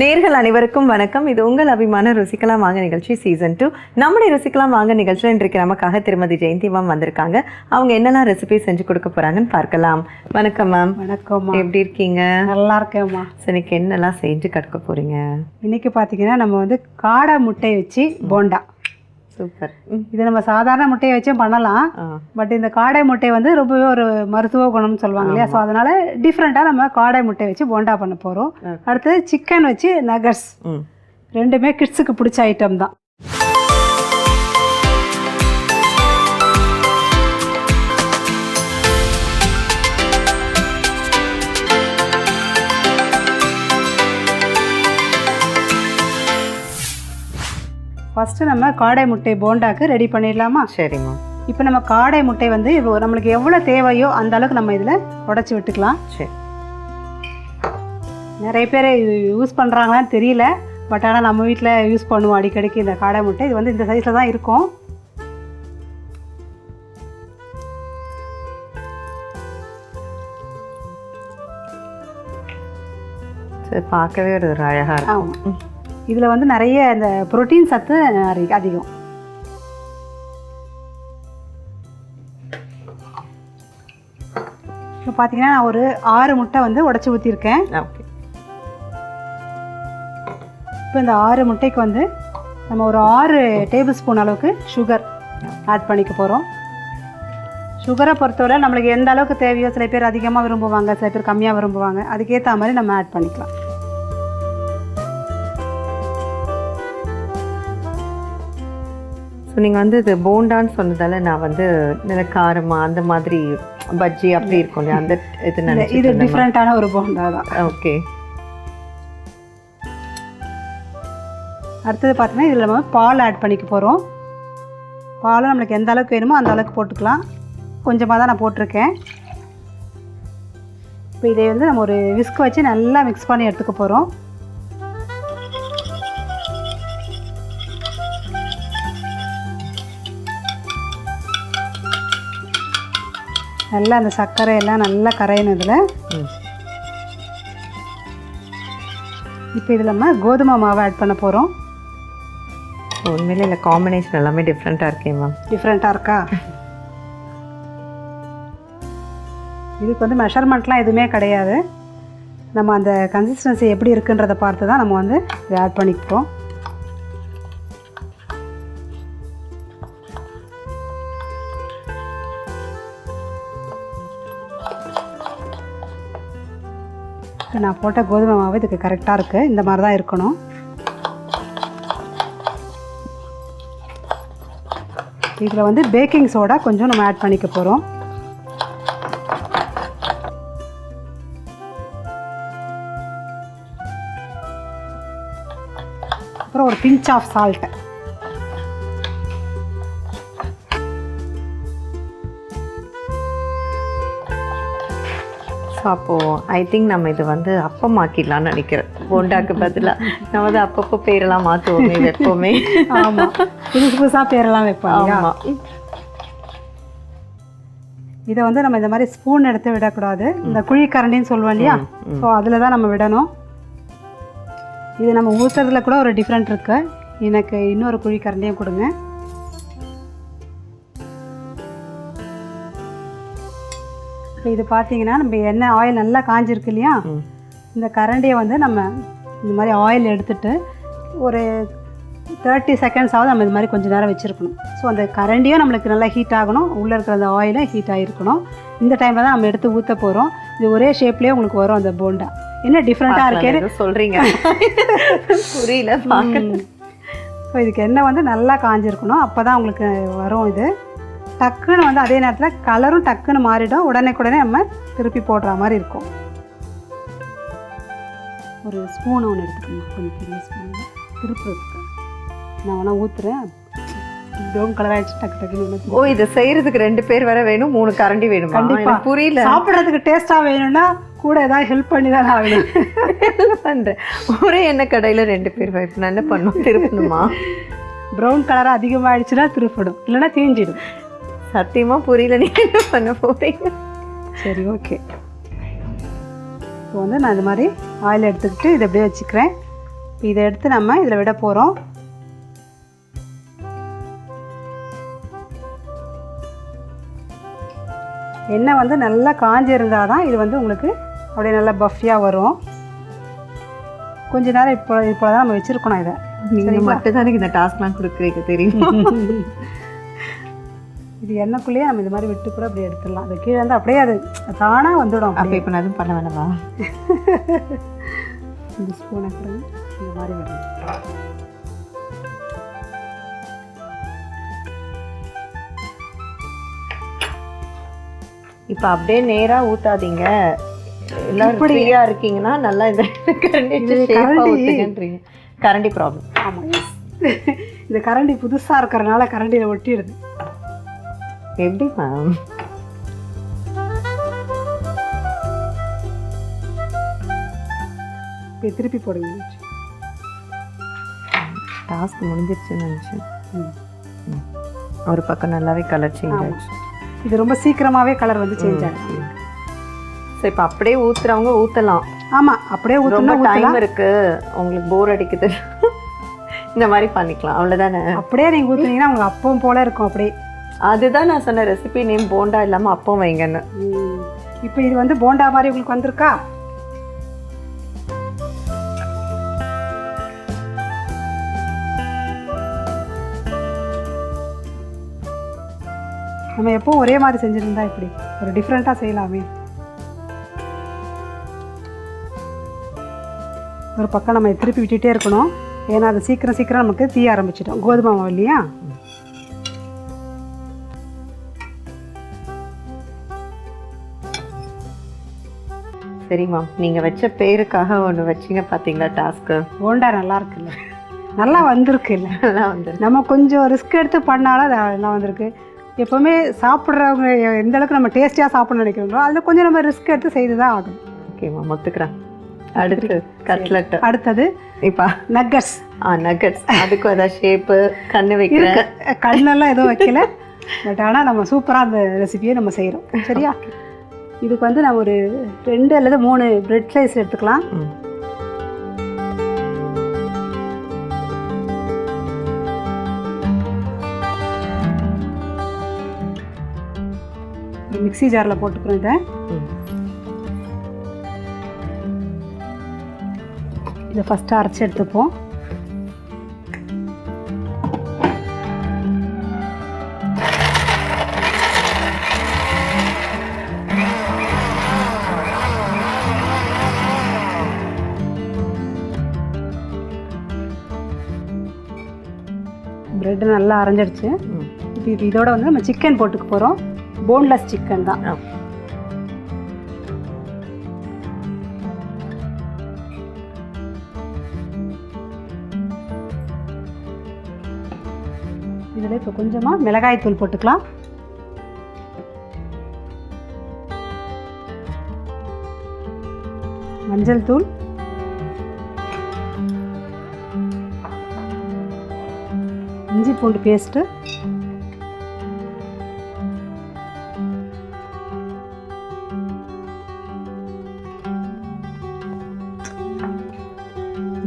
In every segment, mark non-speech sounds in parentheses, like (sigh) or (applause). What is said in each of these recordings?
நேர்கள் அனைவருக்கும் வணக்கம். இது உங்கள் அபிமான ருசிக்கலாம் வாங்க நிகழ்ச்சி சீசன் டூ நம்முடைய ருசிக்கலாம் வாங்க நிகழ்ச்சியில் இன்றைக்கு நமக்காக திருமதி ஜெயந்தி மேம் வந்திருக்காங்க. அவங்க என்னெல்லாம் ரெசிபி செஞ்சு கொடுக்க போறாங்கன்னு பார்க்கலாம். வணக்கம் மேம் வணக்கம்மா எப்படி இருக்கீங்க? நல்லா இருக்கேம்மா So, இன்னைக்கு என்னெல்லாம் செஞ்சு கற்க போறீங்க? இன்னைக்கு பார்த்தீங்கன்னா நம்ம வந்து காடை முட்டை வச்சு போண்டா. சூப்பர். இது நம்ம சாதாரண முட்டையை வச்சும் பண்ணலாம். பட் இந்த காடை முட்டை வந்து ரொம்பவே ஒரு மருத்துவ குணம்னு சொல்லுவாங்க இல்லையா? ஸோ அதனால டிஃப்ரெண்ட்டாக நம்ம காடை முட்டை வச்சு போண்டா பண்ண போகிறோம். அடுத்தது சிக்கன் வச்சு நகர்ஸ் ரெண்டுமே கிட்ஸுக்கு பிடிச்ச ஐட்டம் தான். ஃபஸ்ட்டு நம்ம காடை முட்டை போண்டாக்கு ரெடி பண்ணிடலாமா? சரி மேம் இப்போ நம்ம காடை முட்டை வந்து இப்போ நம்மளுக்கு எவ்வளோ தேவையோ அந்த அளவுக்கு நம்ம இதில் உடச்சி விட்டுக்கலாம். சரி. நிறைய பேர் யூஸ் பண்ணுறாங்களான்னு தெரியல. பட் ஆனால் நம்ம வீட்டில் யூஸ் பண்ணுவோம் அடிக்கடிக்கு இந்த காடை முட்டை. இது வந்து இந்த சைஸில் தான் இருக்கும். சரி பார்க்கவே ஒரு அழகா இருக்கும். ஆமாம் இதில் வந்து நிறைய இந்த புரோட்டீன் சத்து அதிகம். இப்போ பார்த்தீங்கன்னா நான் ஒரு ஆறு முட்டை வந்து உடச்சி ஊற்றிருக்கேன் ஓகே. இப்போ இந்த ஆறு முட்டைக்கு வந்து நம்ம ஒரு ஆறு டேபிள் ஸ்பூன் அளவுக்கு சுகர் ஆட் பண்ணிக்க போகிறோம் சுகரை பொறுத்தவரை நம்மளுக்கு எந்த அளவுக்கு தேவையோ சில பேர் அதிகமாக விரும்புவாங்க சில பேர் கம்மியாக விரும்புவாங்க. அதுக்கேற்ற மாதிரி நம்ம ஆட் பண்ணிக்கலாம். ஸோ நீங்கள் வந்து இது போண்டான்னு சொன்னதால நான் வந்து நல்ல காரமா அந்த மாதிரி பஜ்ஜி அப்படி இருக்கும் இல்லையா? அந்த இது இது- டிஃப்ரெண்ட்டான ஒரு போண்டா தான். ஓகே அடுத்தது பார்த்தீங்கன்னா இதில் நம்ம பால் ஆட் பண்ணிக்க போகிறோம் பாலும் நம்மளுக்கு எந்த அளவுக்கு வேணுமோ அந்த அளவுக்கு போட்டுக்கலாம். கொஞ்சமாக தான் நான் போட்டிருக்கேன். இப்போ இதை வந்து நம்ம ஒரு விஸ்க் வச்சு நல்லா மிக்ஸ் பண்ணி எடுத்துக்க போகிறோம் நல்லா அந்த சர்க்கரை எல்லாம் நல்லா கரையணும் இதில் ம். இப்போ இதில் நம்ம கோதுமை மாவு ஆட் பண்ண போகிறோம் உண்மையிலே இல்லை காம்பினேஷன் எல்லாமே டிஃப்ரெண்ட்டாக இருக்கே மேம் டிஃப்ரெண்ட்டாக இருக்கா? இதுக்கு வந்து மெஷர்மெண்ட்லாம் எதுவுமே கிடையாது. நம்ம அந்த கன்சிஸ்டன்சி எப்படி இருக்குன்றதை பார்த்து தான் நம்ம வந்து இதை ஆட் பண்ணிப்போம். நான் போட்ட கோதுமை மாவு இதுக்கு கரெக்டாக இருக்குது இந்த மாதிரி தான் இருக்கணும். இதில் வந்து பேக்கிங் சோடா கொஞ்சம் நம்ம ஆட் பண்ணிக்க போகிறோம் அப்புறம் ஒரு பிஞ்ச் ஆஃப் சால்ட் அப்போது ஐ திங்க் நம்ம இது வந்து அப்பமாக்கிடலாம்னு நினைக்கிறேன். போண்டாக்கு பதிலாக நம்ம வந்து அப்பப்போ பேரெல்லாம் மாற்றுவோமே வைப்போமே. ஆமாம் புதுசு புதுசாக பேரெல்லாம் வைப்போம்? ஆமாம் இதை வந்து நம்ம இந்த மாதிரி ஸ்பூன் எடுத்து விடக்கூடாது. இந்த குழி கரண்டின்னு சொல்லுவோம் இல்லையா? ஸோ அதில் தான் நம்ம விடணும். இது நம்ம ஊற்றுறதுல கூட ஒரு டிஃப்ரெண்ட் இருக்கு. எனக்கு இன்னொரு குழி கரண்டியும் கொடுங்க. இது பார்த்தீங்கன்னா நம்ம எண்ணெய் ஆயில் நல்லா காஞ்சிருக்கு இல்லையா? இந்த கரண்டியை வந்து நம்ம இந்த மாதிரி ஆயில் எடுத்துட்டு ஒரு தேர்ட்டி செகண்ட்ஸாவது நம்ம இது மாதிரி கொஞ்சம் நேரம் வச்சுருக்கணும். ஸோ அந்த கரண்டியும் நம்மளுக்கு நல்லா ஹீட் ஆகணும். உள்ளே இருக்கிற அந்த ஆயிலும் ஹீட் ஆகிருக்கணும் இந்த டைமில் தான் நம்ம எடுத்து ஊற்ற போகிறோம் இது ஒரே ஷேப்லேயே உங்களுக்கு வரும் அந்த போண்டா. என்ன டிஃப்ரெண்ட்டாக இருக்கே? சொல்கிறீங்க (laughs) புரியல ஸோ இதுக்கு எண்ணெய் வந்து நல்லா காஞ்சிருக்கணும். அப்போ தான் உங்களுக்கு வரும் இது. டக்குன்னு வந்து அதே நேரத்தில் கலரும் டக்குன்னு மாறிடும். உடனே உடனே நம்ம திருப்பி போடுற மாதிரி இருக்கும். ஒரு ஸ்பூன் ஒன்று எடுத்துக்கணும் கொஞ்சம் பெரிய ஸ்பூன் திருப்புறதுக்கு. நான் வேணால் ஊற்றுறேன் ப்ரௌன் கலர் ஆகிடுச்சு டக்கு டக்குன்னு ஓ இதை செய்யறதுக்கு ரெண்டு பேர் வர வேணும். மூணு கரண்டி வேணுமா? கண்டிப்பா. எனக்கு புரியல. சாப்பிட்றதுக்கு டேஸ்ட்டாக வேணும்னா கூட ஏதாவது ஹெல்ப் பண்ணி தான் ஆகணும். (laughs) பண்றேன். ஒரே எண்ணெய் கடையில ரெண்டு பேர் வைப்பு நான் என்ன பண்ணும்? திருப்பணுமா? (laughs) ப்ரௌன் கலர் அதிகமாகிடுச்சுன்னா திருப்பிடும். இல்லைன்னா தீஞ்சிடும். சத்தியமா புரியல நீங்க என்ன பண்ண போறீங்க? சரி ஓகே இப்போ வந்து நான் இது மாதிரி ஆயில் எடுத்துக்கிட்டு இதை அப்படியே வச்சுக்கிறேன். இதை எடுத்து நம்ம இதில் விட போகிறோம் எண்ணெய் வந்து நல்லா காஞ்சி இருந்தால் தான் இது வந்து உங்களுக்கு அப்படியே நல்லா பஃபியாக வரும். கொஞ்ச நேரம் இப்போ இப்போ தான் நம்ம வச்சுருக்கணும் இதை. நீங்க மட்டும் தான் எனக்கு இந்த டாஸ்க்லாம் கொடுக்குறீங்க தெரியும்? (laughs) இது எண்ணெய்க்குள்ளேயே நம்ம இது மாதிரி விட்டு கூட அப்படியே எடுத்துடலாம். அது கீழே வந்து அப்படியே அது தானாக வந்துடும் அப்ப இப்ப நான் எதுவும் பண்ண வேணாமா? (laughs) இந்த ஸ்பூனை கூட இந்த மாதிரி விடணும். இப்ப அப்படியே நேரா ஊத்தாதீங்க. எல்லாரும் இப்படி- ஃப்ரீயா இருக்கீங்கன்னா நல்லா இந்த கரண்டி கரண்டி ப்ராப்ளம் ஆமாம் இந்த கரண்டி (laughs) புதுசாக இருக்கிறனால கரண்டியில் ஒட்டிடுது. எப்படி மேம் திருப்பி போடுங்க டாஸ்க் முடிஞ்சிருச்சுன்னு நினைச்சேன். ஒரு பக்கம் நல்லாவே கலர் சேஞ்ச் ஆமா. ஆயிடுச்சு இது ரொம்ப சீக்கிரமாகவே கலர் வந்து சேஞ்ச் ஆகும் ஸோ இப்போ அப்படியே ஊத்துறவங்க ஊத்தலாம். ஆமாம் அப்படியே ஊற்றினா டைம் ஊற்றலாம் இருக்கு. உங்களுக்கு போர் அடிக்குது. (laughs) இந்த மாதிரி பண்ணிக்கலாம். அவ்வளவுதானே? அப்படியே நீங்கள் ஊற்றுனீங்கன்னா உங்களுக்கு அப்பவும் போல இருக்கும் அப்படியே. அதுதான் நான் சொன்ன ரெசிபி நேம் போண்டா இல்லாமல் அப்பம் வைங்கன்னு. இப்போ இது வந்து போண்டா மாதிரி உங்களுக்கு வந்திருக்கா? நம்ம எப்போ ஒரே மாதிரி செஞ்சுருந்தா இப்படி ஒரு டிஃப்ரெண்ட்டாக செய்யலாமே. ஒரு பக்கம் நம்ம திருப்பி விட்டுட்டே இருக்கணும். ஏன்னா அது சீக்கிரம் சீக்கிரம் நமக்கு தீய ஆரம்பிச்சிட்டோம் கோதுமை மாவு இல்லையா? சரி மேம் நீங்க வச்ச பேருக்காக ஒண்ணு வச்சீங்க பாத்தீங்களா டாஸ்க்கு போண்டா நல்லா இருக்குல்ல. நல்லா வந்திருக்குல்ல அதெல்லாம் வந்து நம்ம கொஞ்சம் ரிஸ்க் எடுத்து பண்ணாலும் அது நல்லா வந்திருக்கு. எப்போவுமே சாப்பிட்றவங்க எந்த அளவுக்கு நம்ம டேஸ்டியாக சாப்பிடணும்னு நினைக்கிறோங்களோ அதில் கொஞ்சம் நம்ம ரிஸ்க் எடுத்து செய்து தான் ஆகும் ஓகே மேம் ஒத்துக்கிறேன். அடுத்து கட்லெட் அடுத்தது இப்பா. நக்கட்ஸ் ஆ நகட்ஸ் அதுக்கும் ஏதாவது ஷேப்பு கண்ணு வைக்கிறேன் கண்ணெல்லாம் எதுவும் வைக்கல. பட் ஆனால் நம்ம சூப்பராக அந்த ரெசிபியை நம்ம செய்கிறோம் சரியா? இதுக்கு வந்து நம்ம ஒரு ரெண்டு அல்லது மூணு பிரெட் ஸ்லைஸ் எடுத்துக்கலாம் ம். மிக்ஸி ஜாரில் போட்டுக்கிறோம் இதை. இதை ஃபஸ்ட்டு அரைச்சி எடுத்துப்போம் பிரெட் நல்லா அரைஞ்சிடுச்சு. இப்போ இது இதோட வந்து நம்ம சிக்கன் போட்டுக்க போகிறோம் போன்லெஸ் சிக்கன் தான். இதில் இப்போ கொஞ்சமாக மிளகாய் தூள் போட்டுக்கலாம். மஞ்சள் தூள். பூண்டு பேஸ்ட்டு.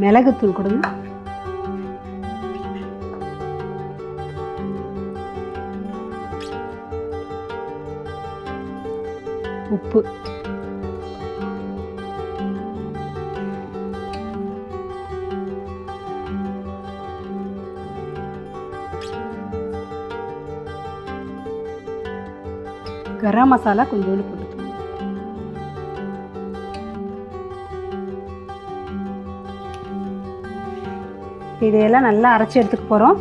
மிளகுத்தூள் கொடுங்க. உப்பு. கரம் மசாலா கொஞ்சோண்டு போட்டுக்கணும் இதையெல்லாம் நல்லா அரைச்சி எடுத்துக்க போகிறோம்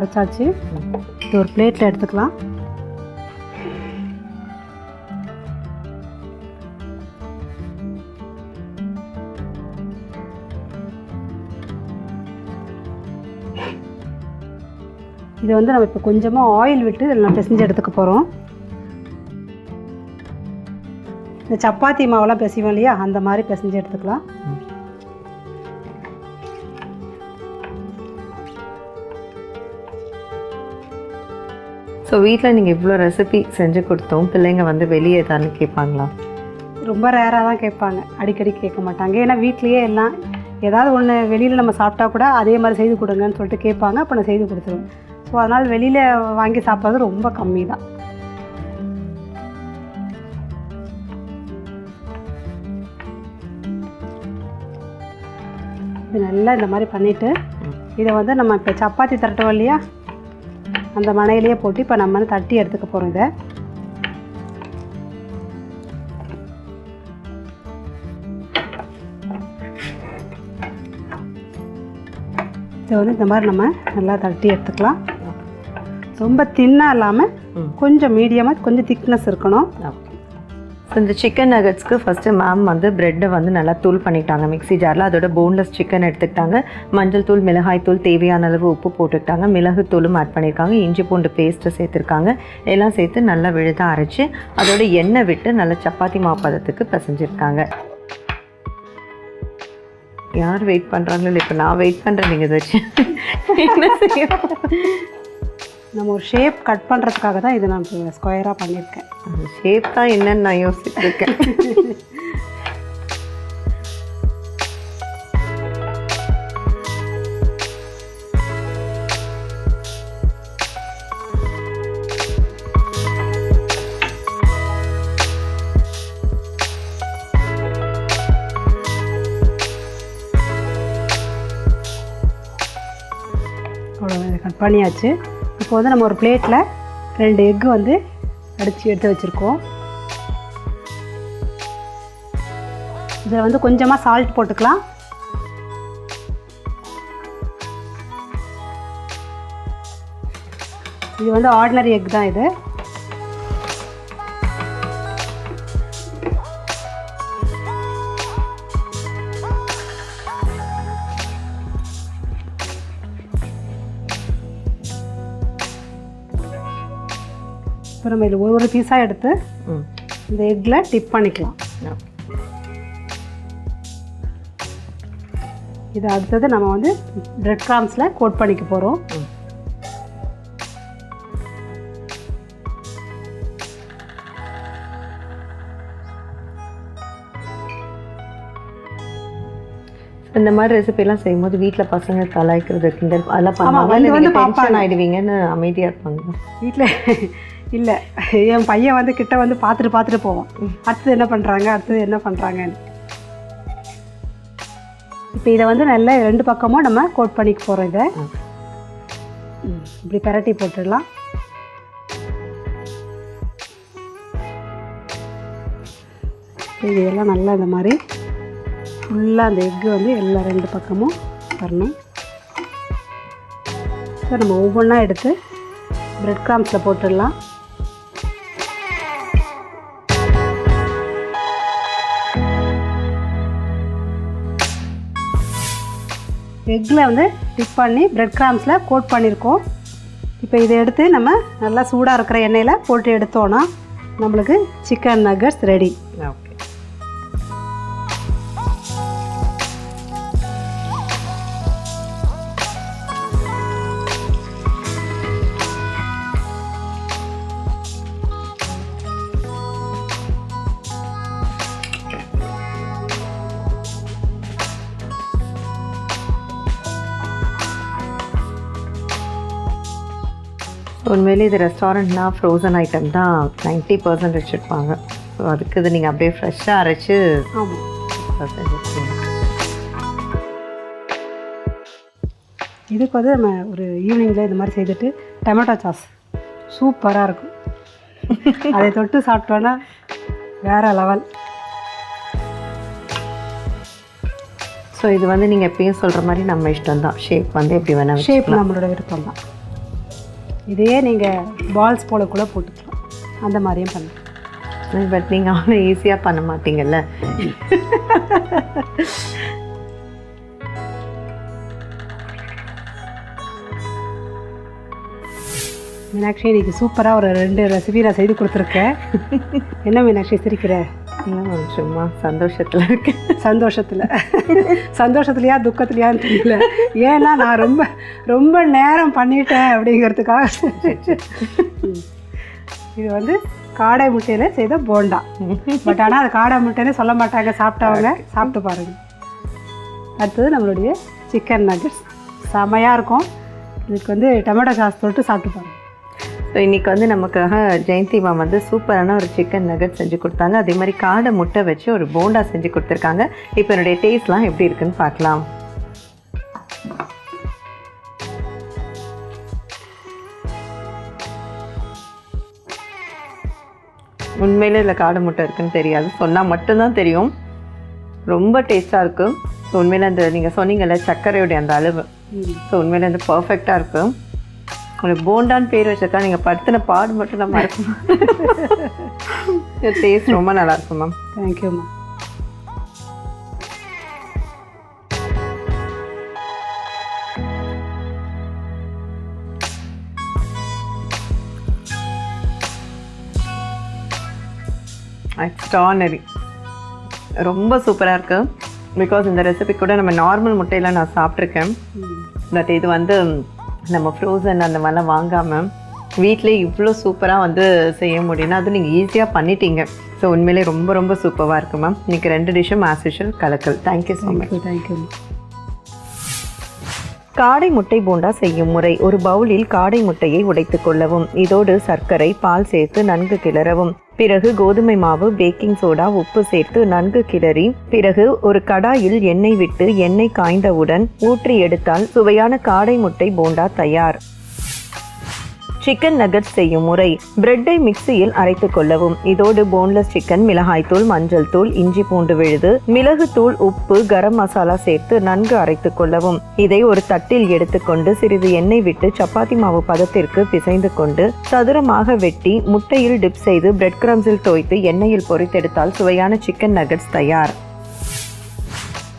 அரைச்சாச்சு. இது ஒரு பிளேட்டில் எடுத்துக்கலாம். இது வந்து நம்ம இப்போ கொஞ்சமாக ஆயில் விட்டு இதில் நான் பிசைஞ்சு எடுத்துக்க போகிறோம் இந்த சப்பாத்தி மாவெல்லாம் பிசைவோம் இல்லையா? அந்த மாதிரி பிசைஞ்சு எடுத்துக்கலாம். ஸோ வீட்டில் நீங்கள் இவ்வளோ ரெசிபி செஞ்சு கொடுத்தோம் பிள்ளைங்க வந்து வெளியே ஏதாவது கேட்பாங்களா? ரொம்ப ரேராக தான் கேட்பாங்க. அடிக்கடி கேட்க மாட்டாங்க. ஏன்னா வீட்லேயே எல்லாம் ஏதாவது ஒன்று வெளியில் நம்ம சாப்பிட்டா கூட அதே மாதிரி செய்து கொடுங்கன்னு சொல்லிட்டு கேட்பாங்க. அப்போ நான் செய்து கொடுத்துருவேன். ஸோ அதனால் வெளியில் வாங்கி சாப்பிட்றது ரொம்ப கம்மி தான் இது நல்லா இந்த மாதிரி பண்ணிவிட்டு இதை வந்து நம்ம இப்போ சப்பாத்தி தரட்டோம் இல்லையா? அந்த மனையிலேயே போட்டு இப்போ நம்ம தட்டி எடுத்துக்க போகிறோம் இதை. இதை வந்து இந்த மாதிரி நம்ம நல்லா தட்டி எடுத்துக்கலாம். ரொம்ப தின்னாக இல்லாமல். கொஞ்சம் மீடியமாக கொஞ்சம் திக்னஸ் இருக்கணும். ஸோ இந்த சிக்கன் நகட்ஸ்க்கு ஃபஸ்ட்டு மேம் வந்து ப்ரெட்டை வந்து நல்லா தூள் பண்ணிட்டாங்க. மிக்ஸி ஜாரில் அதோட போன்லெஸ் சிக்கன் எடுத்துக்கிட்டாங்க. மஞ்சள் தூள் மிளகாய் தூள் தேவையான அளவு உப்பு போட்டுக்கிட்டாங்க. மிளகு தூளும் ஆட் பண்ணியிருக்காங்க. இஞ்சி பூண்டு பேஸ்ட்டு சேர்த்துருக்காங்க. எல்லாம் சேர்த்து நல்லா விழுதாக அரைச்சி அதோட எண்ணெய் விட்டு நல்லா சப்பாத்தி மாப்பதத்துக்கு பிசைஞ்சிருக்காங்க. யார் வெயிட் பண்ணுறாங்களோ இப்போ நான் வெயிட் பண்ணுறேன் நீங்கள் வச்சு என்ன செய்ய நம்ம ஒரு ஷேப் கட் பண்ணுறதுக்காக தான் இது நான் ஸ்கொயராக பண்ணியிருக்கேன். அந்த ஷேப் தான் என்னன்னு நான் இதை கட் பண்ணியாச்சு. இப்போ வந்து நம்ம ஒரு பிளேட்டில் ரெண்டு எக்கு வந்து அடித்து எடுத்து வச்சுருக்கோம். இதில் வந்து கொஞ்சமாக சால்ட் போட்டுக்கலாம். இது வந்து ஆர்டினரி எக் தான் இது. இப்போ நம்ம இதில் ஒரு ஒரு பீஸாக எடுத்து இந்த எக்கில் டிப் பண்ணிக்கலாம். இது அடுத்தது நம்ம வந்து பிரெட் கிராம்ஸில் கோட் பண்ணிக்க போகிறோம். இந்த மாதிரி ரெசிபிலாம் செய்யும்போது வீட்டில் பசங்க கலாய்க்கிறது கிண்டல் அதெல்லாம் பண்ணுவாங்க வந்து டென்ஷன் பார்ப்பாங்க. ஆயிடுவீங்கன்னு அமைதியாக இருப்பாங்க. வீட்டில் இல்லை என் பையன் வந்து கிட்ட வந்து பார்த்துட்டு பார்த்துட்டு போவான். அடுத்தது என்ன பண்ணுறாங்க அடுத்தது என்ன பண்ணுறாங்கன்னு இப்போ இதை வந்து நல்லா ரெண்டு பக்கமும் நம்ம கோட் பண்ணிக்க போகிறோம் இதை. இப்படி பெரட்டி போட்டுடலாம். இது இதெல்லாம் நல்லா இந்த மாதிரி ஃபுல்லாக அந்த எக்கு வந்து எல்லா ரெண்டு பக்கமும் வரணும். ஸோ நம்ம ஒவ்வொன்றா எடுத்து பிரெட் கிராம்ஸில் போட்டுடலாம். எக்கில் வந்து டிப் பண்ணி பிரெட் கிராம்ஸில் கோட் பண்ணியிருக்கோம் இப்போ இதை எடுத்து நம்ம நல்லா சூடாக இருக்கிற எண்ணெயில் போட்டு எடுத்தோன்னா நம்மளுக்கு சிக்கன் நகட்ஸ் ரெடி ஓகே உண்மையிலே இது ரெஸ்டாரண்ட்னா ஃப்ரோசன் ஐட்டம் தான். நைன்ட்டி பர்சன்ட் வச்சுருப்பாங்க. ஸோ அதுக்கு இது நீங்கள் அப்படியே ஃப்ரெஷ்ஷாக அரைச்சு இதுக்கு வந்து நம்ம ஒரு ஈவினிங்கில் இது மாதிரி செய்துட்டு டொமேட்டோ சாஸ் சூப்பராக இருக்கும். அதை தொட்டு சாப்பிட்டோன்னா வேற லெவல் ஸோ இது வந்து நீங்கள் எப்பயும் சொல்கிற மாதிரி நம்ம இஷ்டம் தான் ஷேப் வந்து எப்படி வேணால் ஷேப் நம்மளோட விருப்பம் தான் இதையே நீங்கள் பால்ஸ் போல கூட போட்டுக்கலாம். அந்த மாதிரியும் பண்ணலாம். பட் நீங்கள் அவ்வளோ ஈஸியாக பண்ண மாட்டீங்கல்ல? மீனாட்சி இன்னைக்கு சூப்பராக ஒரு ரெண்டு ரெசிபி நான் செய்து கொடுத்துருக்கேன். என்ன மீனாட்சி சிரிக்கிற? மேம் சும்மா சந்தோஷத்தில் இருக்கேன். சந்தோஷத்தில். சந்தோஷத்துலையா துக்கத்துலையான்னு தெரியல ஏன்னா நான் ரொம்ப ரொம்ப நேரம் பண்ணிட்டேன் அப்படிங்கிறதுக்காக. இது வந்து காடை முட்டையில் செய்த போண்டா. பட் ஆனால் அது காடை முட்டைன்னு சொல்ல மாட்டாங்க. சாப்பிட்டவங்க சாப்பிட்டு பாருங்க. அடுத்தது நம்மளுடைய சிக்கன் நகட்ஸ் செமையாக இருக்கும். இதுக்கு வந்து டொமேட்டோ சாஸ் போட்டு சாப்பிட்டு பாருங்க. ஸோ இன்னைக்கு வந்து நமக்காக ஜெயந்தி மேம் வந்து சூப்பரான ஒரு சிக்கன் நகட் செஞ்சு கொடுத்தாங்க. அதே மாதிரி காடை முட்டை வச்சு ஒரு போண்டா செஞ்சு கொடுத்துருக்காங்க. இப்போ என்னுடைய டேஸ்ட்லாம் எப்படி இருக்குன்னு பார்க்கலாம். உண்மையிலே இதில் காடை முட்டை இருக்குன்னு தெரியாது. சொன்னால் மட்டும்தான் தெரியும். ரொம்ப டேஸ்ட்டாக இருக்கும் ஸோ உண்மையில அந்த நீங்கள் சொன்னீங்கல்ல சர்க்கரையுடைய அந்த அளவு. ஸோ உண்மையில வந்து பர்ஃபெக்டாக இருக்கும் உங்களுக்கு போண்டான்னு பேர் வச்சிருக்கா நீங்கள் படுத்தின பாடு மட்டும் நம்ம இருக்கும் டேஸ்ட் ரொம்ப நல்லா இருக்கும் மேம் தேங்க்யூம்மா எக்ஸ்ட்ரானரி ரொம்ப சூப்பராக இருக்கு. பிகாஸ் இந்த ரெசிபி கூட நம்ம நார்மல் முட்டையில் நான் சாப்பிட்ருக்கேன் பட் இது வந்து நம்ம ஃப்ரோசன் அந்த மாதிரிலாம் வாங்காமல் வீட்டிலே இவ்வளோ சூப்பராக வந்து செய்ய முடியும்னா அது நீங்கள் ஈஸியாக பண்ணிட்டீங்க. ஸோ உண்மையிலே ரொம்ப ரொம்ப சூப்பராக இருக்கு மேம் இன்னைக்கு ரெண்டு டிஷ்ஷும் as usual Kalakkal. Thank you so much thank you காடை முட்டை போண்டா செய்யும் முறை. ஒரு பவுலில் காடை முட்டையை உடைத்துக் கொள்ளவும் இதோடு சர்க்கரை பால் சேர்த்து நன்கு கிளறவும். பிறகு கோதுமை மாவு பேக்கிங் சோடா உப்பு சேர்த்து நன்கு கிளறி பிறகு ஒரு கடாயில் எண்ணெய் விட்டு எண்ணெய் காய்ந்தவுடன் ஊற்றி எடுத்தால் சுவையான காடை முட்டை போண்டா தயார். சிக்கன் நகட்ஸ் செய்யும் முறை. பிரெட்டை மிக்சியில் அரைத்து கொள்ளவும். இதோடு போன்லெஸ் சிக்கன் மிளகாய்த்தூள் மஞ்சள் தூள் இஞ்சி பூண்டு விழுது மிளகு தூள் உப்பு கரம் மசாலா சேர்த்து நன்கு அரைத்து கொள்ளவும். இதை ஒரு தட்டில் எடுத்துக்கொண்டு சிறிது எண்ணெய் விட்டு சப்பாத்தி மாவு பதத்திற்கு பிசைந்து கொண்டு சதுரமாக வெட்டி முட்டையில் டிப் செய்து பிரெட் கிரம்ஸில் தோய்த்து எண்ணெயில் பொரித்தெடுத்தால் சுவையான சிக்கன் நகட்ஸ் தயார்.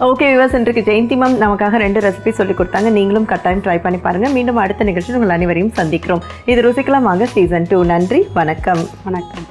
ஓகே விவாஸ் இன்றைக்கு ஜெயந்தி மேம் நமக்காக ரெண்டு ரெசிபி சொல்லி கொடுத்தாங்க. நீங்களும் கட்டாயம் ட்ரை பண்ணி பாருங்க. மீண்டும் அடுத்த நிகழ்ச்சியில் உங்கள் அனைவரையும் சந்திக்கிறோம். இது ருசிக்கலாம் வாங்க சீசன் டூ நன்றி வணக்கம். வணக்கம்.